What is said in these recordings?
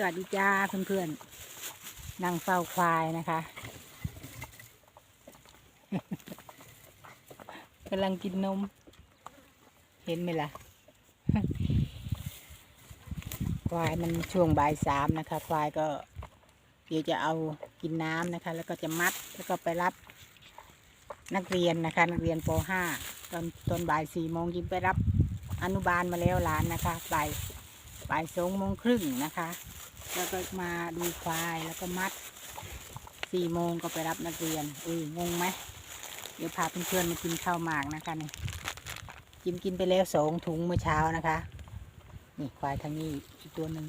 สวัสดีจ้าเพื่อนๆนั่งเฝ้าควายนะคะกำลังกินนม เห็นไหมล่ะ ควายมันช่วงบ่ายสามนะคะ ควายก็ เดี๋ยวจะเอากินน้ำนะคะ แล้วก็จะมัดแล้วก็ไปรับ นักเรียนนะคะ นักเรียนป .5 ตอนตอนบ่ายสี่โมงยิ้มไปรับอนุบาลมาแล้วหลานนะคะบ่ายบ่ายสองโมงครึ่งนะคะ แล้วก็มาดูควายแล้วก็มัดสี่โมงก็ไปรับนักเรียนอุ้ยงงไหมเดี๋ยวพาเพื่อนๆมากินข้าวหมากนะคะนี่กินกินไปแล้วสองถุงเมื่อเช้านะคะ นี่ควายทางนี้อีกตัวหนึ่ง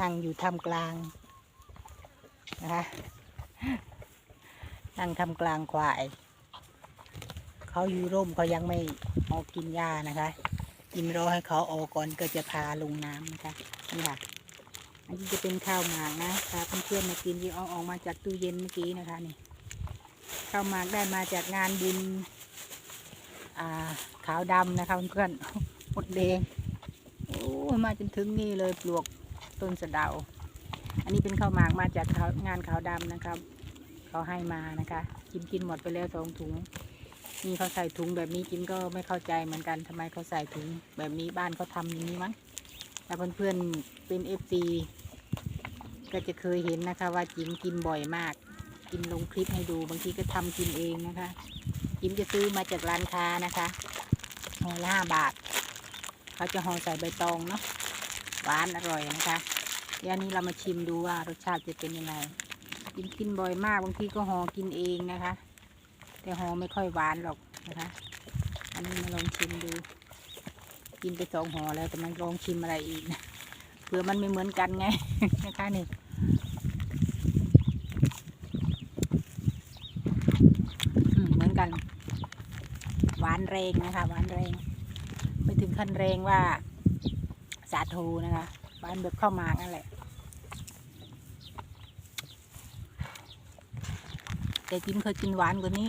นั่งอยู่ท่ามกลางนะคะนั่งท่ามกลางควายเขาอยู่ร่มเขายังไม่ออกกินหญ้านะคะ กินรอให้เขาออกก่อนก็จะพาลงน้ำนะคะนี่ค่ะ อันนี้จะเป็นข้าวหมากนะพาเพื่อนๆมากินที่เอาออกมาจากตู้เย็นเมื่อกี้นะคะนี่ข้าวหมากได้มาจากงานบุญอ่าขาวดำนะคะเพื่อนๆหมดแดงโอ้ยมาจนถึงนี่เลยปลวกต้นสะเดา อันนี้เป็นข้าวหมากมาจากางานขาวดำนะครับเขาให้มานะคะกินกินหมดไปแล้วสองถุงนี่เขาใส่ถุงแบบนี้กินก็ไม่เข้าใจเหมือนกันทำไมเขาใส่ถุงแบบนี้บ้านเขาทำอย่างนี้มั้งแต่เพื่อนๆเป็นเอฟซี ก็จะเคยเห็นนะคะ ว่าจิมกินบ่อยมาก กินลงคลิปให้ดูบางทีก็ทำกินเองนะคะ จิมจะซื้อมาจากร้านค้านะคะห่อละห้าบาทเขาจะห่อใส่ใบตองเนาะหวานอร่อยนะคะเดี๋ยวอันนี้เรามาชิมดูว่ารสชาติจะเป็นยังไงกินกินบ่อยมากบางทีก็ห่อกินเองนะคะ แต่ห่อไม่ค่อยหวานหรอกนะคะ อันนี้มาลองชิมดู กินไปสองห่อแล้วแต่มันลองชิมอะไรอีกนะ ผื่อมันไม่เหมือนกันไงนะคะนี่เหมือนกัน หวานแรงนะคะ หวานแรงไม่ถึงขั้นแรงว่าสาทูนะคะหวานแบบข้ามากนั่นแหละแต่จิ้มเคยกินหวานกว่านี้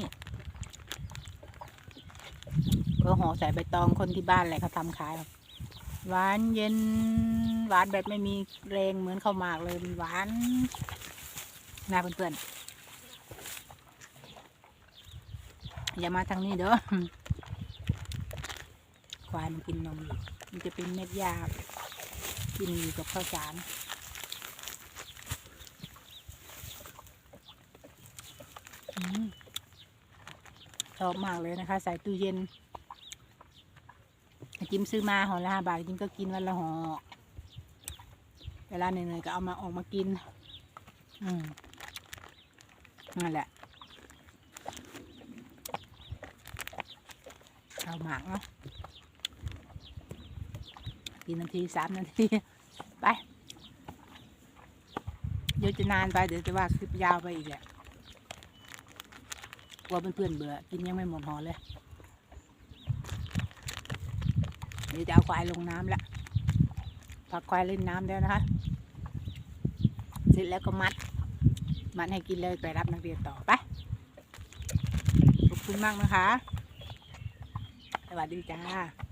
ก็ห่อใส่ใบตองคนที่บ้านแหละเขาทำขายครับ หวานเย็น หวานแบบไม่มีแรงเหมือนข้าวหมากเลยมันหวานนะเพื่อนๆอย่ามาทางนี้เด้อควายมันกินนมอยู่มันจะเป็นเม็ดหญ้ากินอยู่กับข้าวสารชอบมากเลยนะคะ ใส่ตู้เย็น จิมซื้อมาห่อละห้าบาทจิมก็กินวันละห่อเวลาเหนื่อยๆก็เอามาออกมากิน อืมนั่นแหละข้าวหมากเนาะกี่นาทีสามนาที ไป เดี๋ยวจะนานไป เดี๋ยวจะว่าคลิปยาวไปอีกแหละกลัวเพื่อนๆเบื่อ กินยังไม่หมดห่อเลย เดี๋ยวจะเอาควายลงน้ำแล้วพาควายเล่นน้ำแล้วนะคะเสร็จแล้วก็มัด มัดให้กินเลยไปรับนักเรียนต่อไปขอบคุณมากนะคะ สวัสดีจ้า